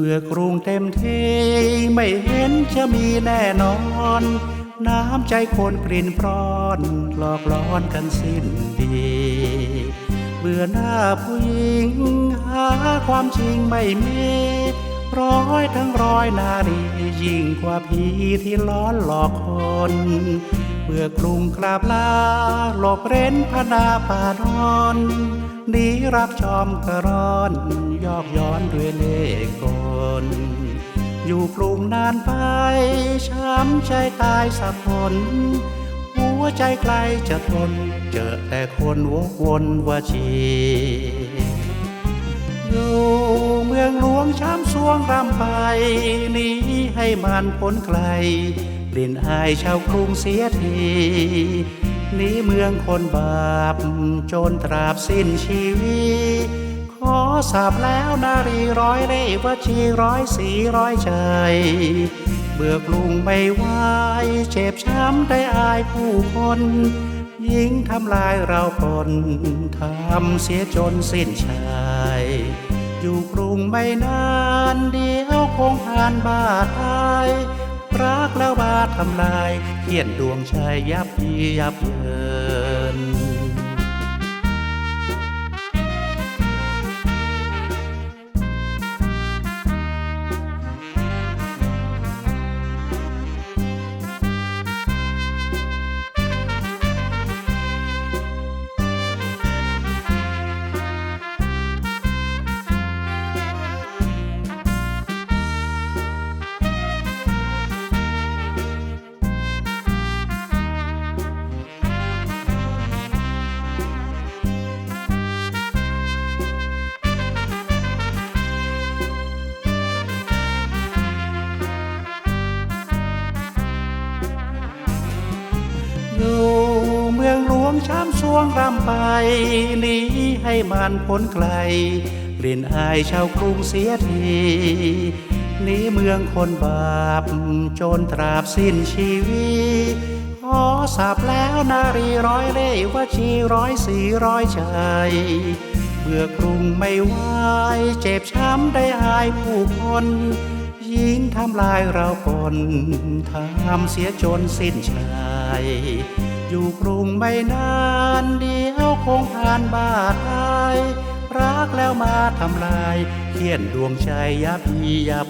เบื่อกรุงเต็มทีไม่เห็นจะมีแน่นอน น้ำใจคนปรินปรอนหลอกล้อนกันสิ้นดี เบื่อหน้าผู้หญิง หาความจริงไม่มี ร้อยทั้งร้อยนารียิ่งกว่าผีที่ล้อนหลอกคน เบื่อกรุงกราบลาหลบเร้นพนาป่าดอนหนี รักจอมกระรอน ยอกย้อนด้วยเล่ห์กลอยู่กรุงนานไป ช้ำใจตายสับสนหัวใจใกลจะทน เจอแต่คนวกวนว่าชีอยู่เมืองหลวงช้ำสวงรำไปหนีให้มันพ้นไกลเปลี่นอายชาวกรุงเสียที นีเมืองคนบาปจนตราบสิ้นชีวิต ขอสาบแล้วนารีร้อยเล่วชีร้อยสีร้อยใจ เบื่อกรุงไม่ไหวเจ็บช้ำได้อายผู้คนยิงทำลายเราคนทำเสียจนสิ้นชายอยู่กรุงไม่นานเดียวคงผ่านบาดตาย รักแล้วบาดทำลายเขียนดวงชายยับยียับเยิน เมืองหลวงช้ำสวงรำไปหนีให้มันพ้นไกลเปลี่นอายชาวกรุงเสียทีหนีเมืองคนบาปจนตราบสิ้นชีวิตขอสาบแล้วนารีร้อยเล่ห์ว่าชีร้อยสีร้อยใจเบื่อกรุงไม่ไหวเจ็บช้ำได้อายผู้คนยิงทำลายเราคนทำเสียจนสิ้นชาย อยู่กรุงไม่นานเดียวคงผ่านบาดตายรักแล้วมาทำลายเขียนดวงใจยับยียับ